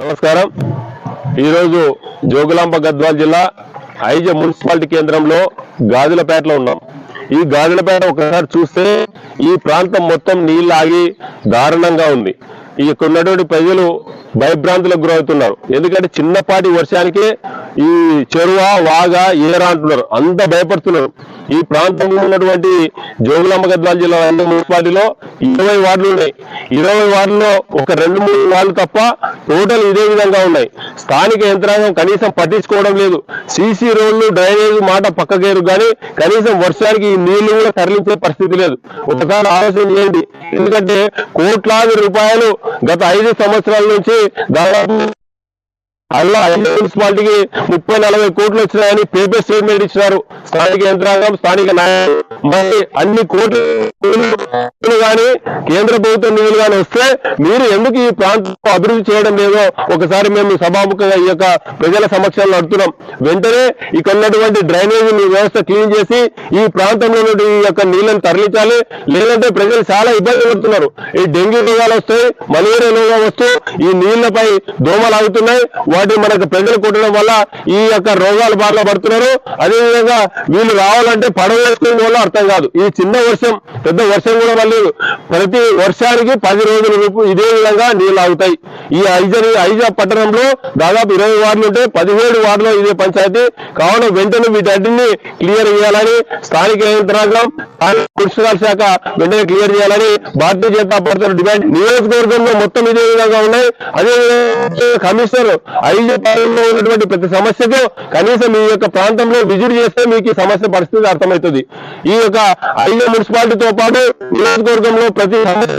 నమస్కారం. ఈరోజు జోగులాంబ గద్వాల్ జిల్లా ఐజ మున్సిపాలిటీ కేంద్రంలో గాజులపేటలో ఉన్నాం. ఈ గాజులపేట ఒకసారి చూస్తే ఈ ప్రాంతం మొత్తం నీళ్ళు ఆగి దారుణంగా ఉంది. ఈ ఇక్కడ ఉన్నటువంటి ప్రజలు భయభ్రాంతులకు గురవుతున్నారు. ఎందుకంటే చిన్నపాటి వర్షానికి ఈ చెరువ వాగ ఏరా అంటున్నారు. అంత భయపడుతున్నారు. ఈ ప్రాంతంలో ఉన్నటువంటి జోగులాంబ గద్వాల జిల్లా అన్ని మున్సిపాలిటీలో ఇరవై వార్డులు ఉన్నాయి. ఇరవై వార్డులో ఒక రెండు మూడు వార్డులు తప్ప టోటల్ ఇదే విధంగా ఉన్నాయి. స్థానిక యంత్రాంగం కనీసం పట్టించుకోవడం లేదు. సీసీ రోడ్లు డ్రైనేజ్ మాట పక్కకేరు కానీ కనీసం వర్షానికి ఈ నీళ్ళు కూడా తరలించే పరిస్థితి లేదు. ఒకసారి ఆలోచన చేయండి. ఎందుకంటే కోట్లాది రూపాయలు గత ఐదు సంవత్సరాల నుంచి దాదాపు అలా ఐదు మున్సిపాలిటీకి ముప్పై నలభై కోట్లు వచ్చినాయని పేపర్ స్టేట్మెంట్ ఇచ్చినారు. స్థానిక యంత్రాంగం స్థానిక నాయకులు. మరి అన్ని కోట్లు కానీ కేంద్ర ప్రభుత్వం నిధులు కానీ వస్తే మీరు ఎందుకు ఈ ప్రాంతం అభివృద్ధి చేయడం లేదో ఒకసారి మేము సభాముఖంగా ఈ యొక్క ప్రజల సమక్షంలో అడుగుతున్నాం వెంటనే ఇక్కడ ఉన్నటువంటి డ్రైనేజీ వ్యవస్థ క్లీన్ చేసి ఈ ప్రాంతంలో ఈ యొక్క నీళ్ళను తరలించాలి. లేదంటే ప్రజలు చాలా ఇబ్బంది పడుతున్నారు. ఈ డెంగ్యూ రోగాలు వస్తాయి మలేరియా రోగాలు వస్తూ ఈ నీళ్ళపై దోమలు ఆగుతున్నాయి. కాబట్టి మనకు ప్రజలు కుట్టడం వల్ల ఈ యొక్క రోగాల బారిన పడుతున్నారు. అదేవిధంగా వీళ్ళు రావాలంటే పడవ వేసుకునే వల్ల అర్థం కాదు. ఈ చిన్న వర్షం పెద్ద వర్షం కూడా మళ్ళీ ప్రతి వర్షానికి పది రోజుల రూపు ఇదే విధంగా నీళ్ళు ఆగుతాయి. ఈ ఐజని ఐజా పట్టణంలో దాదాపు ఇరవై వార్డులు ఉంటే పదిహేడు వార్డులో ఇదే పంచాయతీ. కావున వెంటనే వీటన్నింటినీ క్లియర్ చేయాలని స్థానిక యంత్రాంగం స్థానిక మున్సిపల్ శాఖ వెంటనే క్లియర్ చేయాలని భారతీయ జనతా పార్టీ డిమాండ్. నియోజకవర్గంలో మొత్తం ఇదే విధంగా ఉన్నాయి. అదేవిధంగా కమిషనర్ ఐదు పాలనలో ఉన్నటువంటి ప్రతి సమస్యకు కనీసం మీ యొక్క ప్రాంతంలో విజిట్ చేస్తే మీకు ఈ సమస్య పరిస్థితి అర్థమవుతుంది. ఈ యొక్క ఐదు మున్సిపాలిటీతో పాటు నియోజకవర్గంలో ప్రతి సమస్య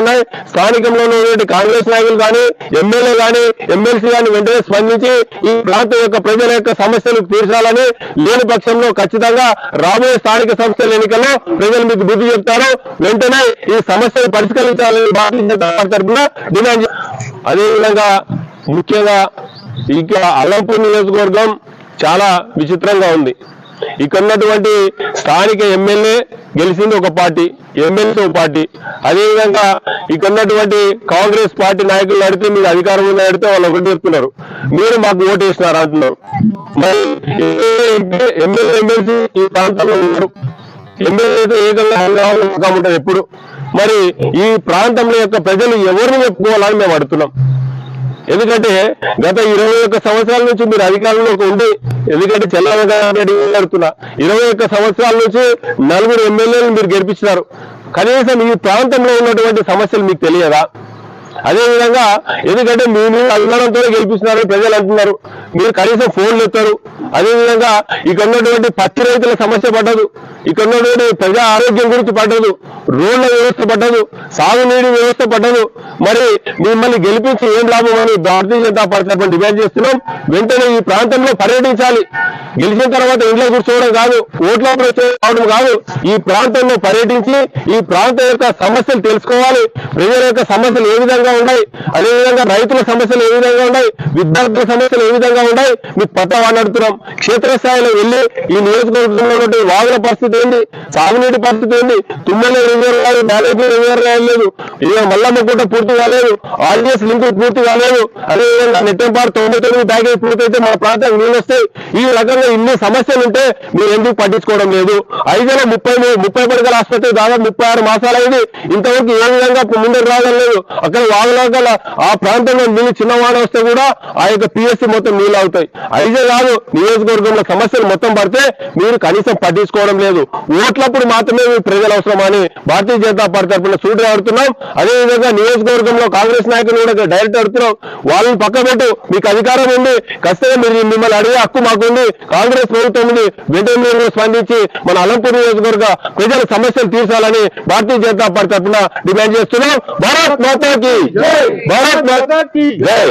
ఉన్నాయి? స్థానికంలో ఉన్నటువంటి కాంగ్రెస్ నాయకులు కానీ ఎమ్మెల్యే కానీ ఎమ్మెల్సీ కానీ వెంటనే స్పందించి ఈ ప్రాంతం యొక్క ప్రజల యొక్క సమస్యలు తీర్చాలని లేని పక్షంలో ఖచ్చితంగా రాబోయే స్థానిక సంస్థల ఎన్నికల్లో ప్రజలు మీకు బుద్ధి చెప్తారు. వెంటనే ఈ సమస్యను పరిష్కరించాలని భారతీయ జనతా పార్టీ తరఫున డిమాండ్ అదేవిధంగా ముఖ్యంగా ఇక్కడ అల్లంపూర్ నియోజకవర్గం చాలా విచిత్రంగా ఉంది. ఇక్కడ ఉన్నటువంటి స్థానిక ఎమ్మెల్యే గెలిచింది ఒక పార్టీ ఎమ్మెల్యే ఒక పార్టీ. అదేవిధంగా ఇక్కడ ఉన్నటువంటి కాంగ్రెస్ పార్టీ నాయకులు నడితే మీరు అధికారంలో నడితే వాళ్ళు ఒకటి చెప్తున్నారు. మీరు మాకు ఓటు వేసినారు అంటున్నారు. మరి ఎమ్మెల్యే ఎమ్మెల్సీ ఈ ప్రాంతంలో ఉన్నారు. ఎమ్మెల్యేతో ఏకంగా హంగామా ఎప్పుడు? మరి ఈ ప్రాంతంలో యొక్క ప్రజలు ఎవరిని చెప్పుకోవాలని మేము అడుగుతున్నాం. ఎందుకంటే గత ఇరవై ఒక్క సంవత్సరాల నుంచి మీరు అధికారంలో ఉండి ఎందుకంటే చెల్లరెడ్డి అడుగుతున్నా ఇరవై ఒక్క సంవత్సరాల నుంచి నలుగురు ఎమ్మెల్యేలు మీరు గెలిపించినారు. కనీసం ఈ ప్రాంతంలో ఉన్నటువంటి సమస్యలు మీకు తెలియదా? అదేవిధంగా ఎందుకంటే మీ మీద అభిమానంతో గెలిపిస్తున్నారు ప్రజలు అంటున్నారు. మీరు కనీసం ఫోన్లు ఎత్తారు. అదేవిధంగా ఇక్కడ ఉన్నటువంటి పత్తి రైతుల సమస్య పడ్డదు ఇక్కడ ఉన్నటువంటి ప్రజా ఆరోగ్యం గురించి పడ్డదు రోడ్ల వ్యవస్థ పడ్డదు సాగునీటి వ్యవస్థ పడ్డదు. మరి మిమ్మల్ని గెలిపించి ఏం లాభం అని భారతీయ జనతా పార్టీ తరఫున డిమాండ్ చేస్తున్నాం. వెంటనే ఈ ప్రాంతంలో పర్యటించాలి. గెలిచిన తర్వాత ఇంట్లో కూర్చోవడం కాదు ఓట్ల రావడం కాదు. ఈ ప్రాంతంలో పర్యటించి ఈ ప్రాంతం యొక్క సమస్యలు తెలుసుకోవాలి. ప్రజల యొక్క సమస్యలు ఏ విధంగా ఉన్నాయి? అదేవిధంగా రైతుల సమస్యలు ఏ విధంగా ఉన్నాయి? విద్యార్థుల సమస్యలు ఏ విధంగా ఉన్నాయి? మీకు పట్ట క్షేత్రస్థాయిలో వెళ్ళి ఈ నియోజకవర్గంలో వాగుల పరిస్థితి ఏంటి? సాగునీటి పరిస్థితి ఏంటి? తుమ్మల రిజర్వ్ కాదు బ్యాలెట్ రిజర్వ్ లేదు. ఇక మల్లమ్మ కూడా పూర్తి కాలేదు ఆర్డిఎస్ లింక్ పూర్తి కాలేదు. అదేవిధంగా నెట్టంపాడు తొంభై తొమ్మిది ప్యాకేజ్ పూర్తి అయితే మన ప్రాంతానికి నీళ్ళు వస్తాయి. ఈ రకంగా ఇన్ని సమస్యలు ఉంటే మీరు ఎందుకు పట్టించుకోవడం లేదు? ఐదులో ముప్పై మూడు ముప్పై పడగల ఆసుపత్రి దాదాపు ముప్పై ఆరు మాసాలైంది. ఇంతవరకు ఏ విధంగా ముందుకు రావడం లేదు. అక్కడ వాగులాగల ఆ ప్రాంతంలో నీళ్ళు చిన్న వాడ వస్తే కూడా ఆ యొక్క పిఎస్సి మొత్తం నీళ్ళు అవుతాయి అయితే కాదు నియోజకవర్గంలో సమస్యలు మొత్తం పడితే మీరు కనీసం పట్టించుకోవడం లేదు. ఓట్లప్పుడు మాత్రమే మీ ప్రజలు అవసరమని భారతీయ జనతా పార్టీ తరఫున సూటి ఆడుతున్నాం. అదేవిధంగా నియోజకవర్గంలో కాంగ్రెస్ నాయకులు కూడా డైరెక్ట్ అడుగుతున్నాం వాళ్ళని పక్క పెట్టు. మీకు అధికారం ఉంది. ఖచ్చితంగా మీరు మిమ్మల్ని అడిగే హక్కు మాకుంది. కాంగ్రెస్ ప్రభుత్వం ఉంది. వెంటనే స్పందించి మన అలంపూర్ నియోజకవర్గ ప్రజల సమస్యలు తీర్చాలని భారతీయ జనతా పార్టీ తరఫున డిమాండ్ చేస్తున్నాం. భారత్ మాతాకి భారత్ మాతాకి జై!